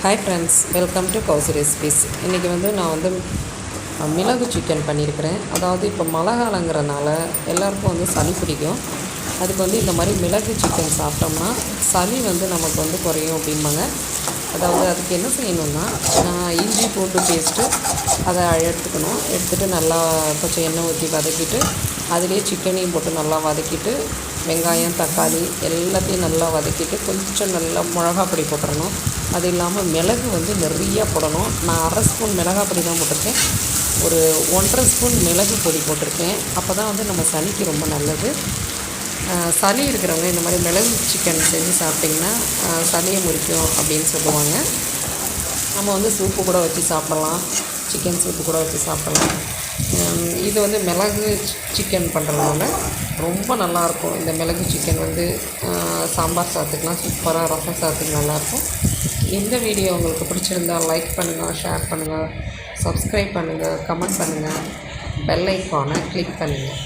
Hi friends welcome to Kousi recipes இன்றைக்கி வந்து நான் வந்து மிளகு சிக்கன் பண்ணியிருக்கிறேன். அதாவது இப்போ மழை காலங்கிறனால எல்லாருக்கும் வந்து சளி பிடிக்கும். அதுக்கு வந்து இந்த மாதிரி மிளகு சிக்கன் சாப்பிட்டோம்னா சளி வந்து நமக்கு வந்து குறையும் அப்படிம்பாங்க. அதாவது அதுக்கு என்ன செய்யணும்னா நான் இஞ்சி பூண்டு பேஸ்ட்டு அதை எடுத்துக்கணும். எடுத்துகிட்டு நல்லா கொஞ்சம் எண்ணெய் ஊற்றி வதக்கிட்டு அதிலே சிக்கனையும் போட்டு நல்லா வதக்கிட்டு வெங்காயம் தக்காளி எல்லாத்தையும் நல்லா வதக்கிட்டு கொஞ்சம் நல்லா மிளகா பொடி போட்டுடணும் அது இல்லாமல் மிளகு வந்து நிறையா போடணும். நான் அரை ஸ்பூன் மிளகா பொடி தான் போட்டிருக்கேன். ஒரு ஒன்றரை ஸ்பூன் மிளகு பொடி போட்டிருக்கேன். அப்போ தான் வந்து நம்ம சளிக்கு ரொம்ப நல்லது. சளி இருக்கிறவங்க இந்த மாதிரி மிளகு சிக்கன் செஞ்சு சாப்பிட்டிங்கன்னா சளியை முறிக்கும் அப்படின்னு சொல்லுவாங்க. நம்ம வந்து சூப்பு கூட வச்சு சாப்பிடலாம். சிக்கன் சூப்பு கூட வச்சு சாப்பிடலாம். இது வந்து மிளகு சிக்கன் பண்ணுறதுனால ரொம்ப நல்லாயிருக்கும். இந்த மிளகு சிக்கன் வந்து சாம்பார் சாதத்துக்குலாம் சூப்பராக ரசம் சாதத்துக்கு நல்லாயிருக்கும். இந்த வீடியோ உங்களுக்கு பிடிச்சிருந்தா லைக் பண்ணுங்கள் ஷேர் பண்ணுங்கள் சப்ஸ்கிரைப் பண்ணுங்கள் கமெண்ட் பண்ணுங்கள் பெல் ஐக்கானை கிளிக் பண்ணுங்கள்